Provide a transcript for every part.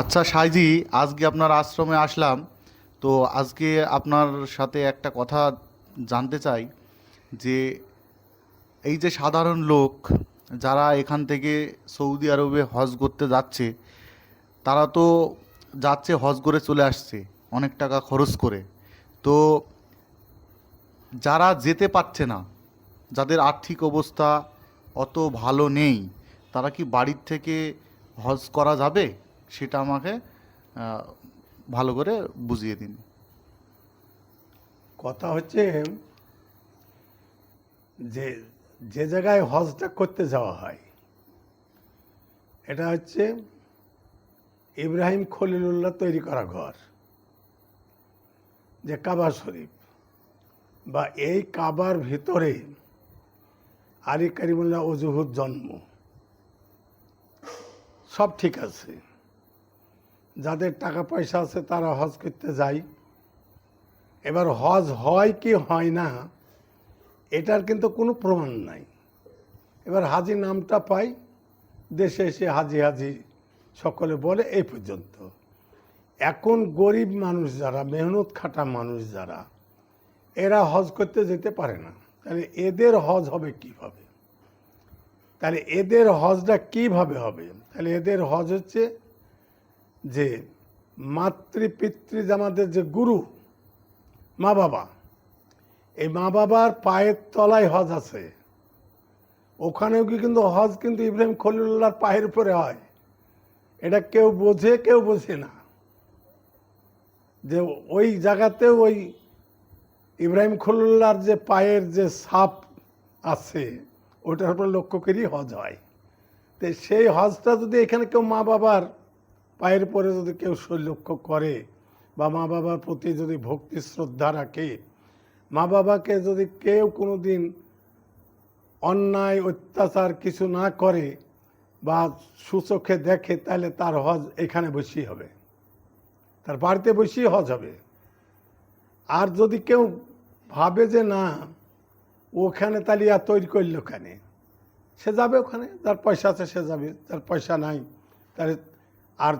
আচ্ছা সাইজি, আজকে আপনার আশ্রমে আসলাম। তো আজকে আপনার সাথে একটা কথা জানতে চাই, যে এই যে সাধারণ লোক যারা এখান থেকে সৌদি আরবে হজ করতে যাচ্ছে, তারা তো যাচ্ছে, হজ করে চলে আসছে, অনেক টাকা খরচ করে। তো যারা যেতে পারছে না, যাদের আর্থিক অবস্থা অত ভালো নেই, তারা কি বাড়ির থেকে হজ করা যাবে? সেটা আমাকে ভালো করে বুঝিয়ে দিন। কথা হচ্ছে যে যে জায়গায় হজটা করতে যাওয়া হয়, এটা হচ্ছে ইব্রাহিম খলিলুল্লাহ তৈরি করা ঘর, যে কাবা শরীফ। বা এই কাবার ভিতরে আলী কারিমুল্লাহ অজুহুর জন্ম। সব ঠিক আছে। যাদের টাকা পয়সা আছে তারা হজ করতে যায়। এবার হজ হয় কি হয় না, এটার কিন্তু কোনো প্রমাণ নাই। এবার হাজি নামটা পাই, দেশে এসে হাজি হাজি সকলে বলে, এই পর্যন্ত। এখন গরিব মানুষ যারা, মেহনত খাটা মানুষ যারা, এরা হজ করতে যেতে পারে না। তাহলে এদের হজ হবে কীভাবে? তাহলে এদের হজটা কীভাবে হবে? তাহলে এদের হজ হচ্ছে যে মাতৃ পিতৃ আমাদের যে গুরু, মা বাবা, এই মা বাবার পায়ের তলায় হজ আছে। ওখানেও কি কিন্তু হজ কিন্তু ইব্রাহিম খলিলুল্লাহর পায়ের উপরে হয়? এটা কেউ বোঝে কেউ বোঝে না। যে ওই জায়গাতেও ওই ইব্রাহিম খলিলুল্লাহর যে পায়ের যে সাপ আছে, ওটার উপর লক্ষ্য করেই হজ হয়। তো সেই হজটা যদি এখানে কেউ মা বাবার পায়ের পরে যদি কেউ লক্ষ্য করে বা মা বাবার প্রতি যদি ভক্তি, শ্রদ্ধা রাখে, মা বাবাকে যদি কেউ কোনো দিন অন্যায়, অত্যাচার কিছু না করে বা সুচোখে দেখে, তাহলে তার হজ এখানে বসেই হবে। তার বাড়িতে বসেই হজ হবে। আর যদি কেউ ভাবে যে না, ওখানে তাহলে আর তৈরি করল ওখানে সে যাবে ওখানে, যার পয়সা আছে সে যাবে, যার পয়সা নাই, তাহলে আর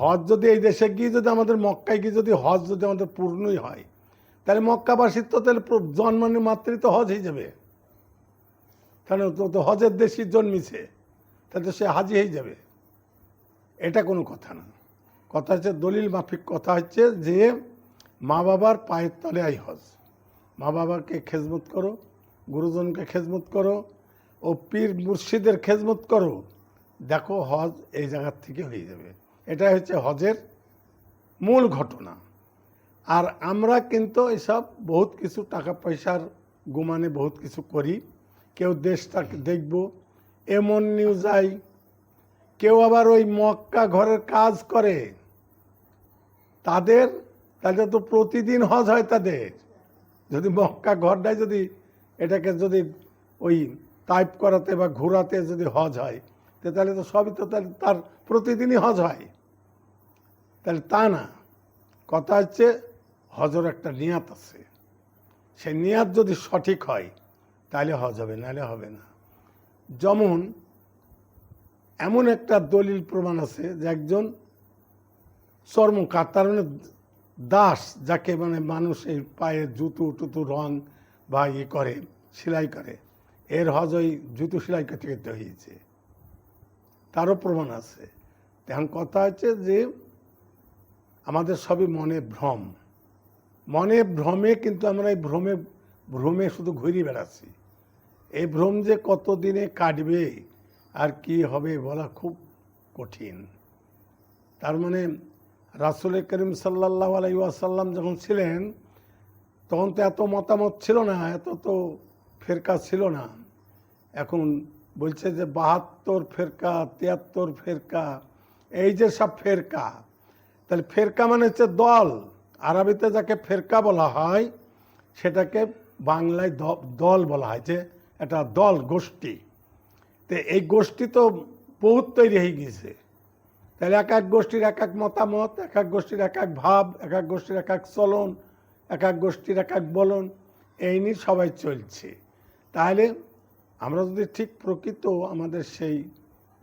হজ যদি এই দেশে গিয়ে যদি আমাদের মক্কায় গিয়ে যদি হজ যদি আমাদের পূর্ণই হয়, তাহলে মক্কাবাসীর তো তাহলে জন্মানো মাত্রই তো হজ হয়ে যাবে। তাহলে তো হজের দেশই জন্মিছে, তাহলে সে হাজি হয়ে যাবে। এটা কোনো কথা না। কথা হচ্ছে দলিল মাফিক, কথা হচ্ছে যে মা বাবার পায়ের তলে আই হজ। মা বাবাকে খেজমত করো, গুরুজনকে খেজমত করো, ও পীর মুর্শিদের খেজমত করো। দেখো হজ এই জায়গার থেকে হয়ে যাবে। এটাই হচ্ছে হজের মূল ঘটনা। আর আমরা কিন্তু এসব বহুত কিছু টাকা পয়সার গুমানে বহুত কিছু করি। কেউ দেশটাকে দেখব, এমন নিউজ আই। কেউ আবার ওই মক্কা ঘরের কাজ করে। তাদের তাদের তো প্রতিদিন হজ হয় তাদের। যদি মক্কা ঘরটায় যদি এটাকে যদি ওই টাইপ করাতে বা ঘোরাতে যদি হজ হয় তাহলে তো সবই তো তাহলে তার প্রতিদিনই হজ হয়। তাহলে তা না। কথা হচ্ছে হজর একটা নিয়াত আছে। সেই নিয়াত যদি সঠিক হয়, তাহলে হজ হবে, নাহলে হবে না। যেমন এমন একটা দলিল প্রমাণ আছে যে একজন চর্মকার তার মানে দাস যাকে মানে মানুষের পায়ে জুতো, টুতু, রং বা ইয়ে করে, সেলাই করে। এর হজ ওই জুতো সেলাই করতে হয়েছে তারও প্রমাণ আছে। এখন কথা হচ্ছে যে আমাদের সবই মনে ভ্রম। মনে ভ্রমে কিন্তু আমরা এই ভ্রমে ভ্রমে শুধু ঘুরে বেড়াচ্ছি। এই ভ্রম যে কতদিনে কাটবে আর কি হবে বলা খুব কঠিন। তার মানে রাসুল করিম সাল্লাহ আলাইসাল্লাম যখন ছিলেন, তখন তো এত মতামত ছিল না, এত তো ফেরকা ছিল না। এখন বলছে যে বাহাত্তর ফেরকা, তিয়াত্তর ফেরকা, এই যে সব ফেরকা, তাহলে ফেরকা মানে হচ্ছে দল। আরবিতে যাকে ফেরকা বলা হয়, সেটাকে বাংলায় দল বলা হয়, যে একটা দল, গোষ্ঠী। তো এই গোষ্ঠী তো বহুত তৈরি হয়ে গিয়েছে। তাহলে এক এক গোষ্ঠীর এক এক মতামত, এক এক গোষ্ঠীর এক এক ভাব, এক এক গোষ্ঠীর এক এক চলন, এক এক গোষ্ঠীর এক এক বলন, এই নিয়ে সবাই চলছে। তাহলে আমরা যদি ঠিক প্রকৃত আমাদের সেই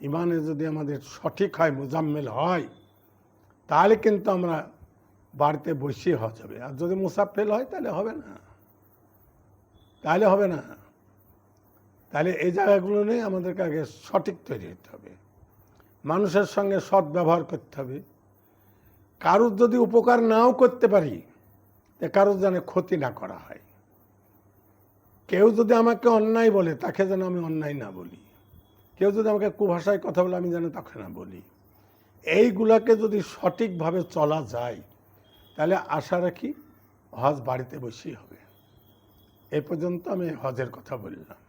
ইমানে যদি আমাদের সঠিক হয়, মোজাম্মেল হয়, তাহলে কিন্তু আমরা বাড়িতে বসিয়ে হজ হবে আর যদি মুসাফেল হয়, তাহলে হবে না। তাহলে হবে না। তাহলে এই জায়গাগুলো নিয়ে আমাদেরকে আগে সঠিক তৈরি হতে হবে। মানুষের সঙ্গে সৎ ব্যবহার করতে হবে। কারুর যদি উপকার নাও করতে পারি, তা কারুর যেন ক্ষতি না করা হয়। কেউ যদি আমাকে অন্যায় বলে, তাকে যেন আমি অন্যায় না বলি। কেউ যদি আমাকে কুভাষায় কথা বলে, আমি যেন তাকে না বলি। এইগুলাকে যদি সঠিকভাবে চলা যায়, তাহলে আশা রাখি হজ বাড়িতে বসেই হবে। এ পর্যন্ত আমি হজের কথা বললাম।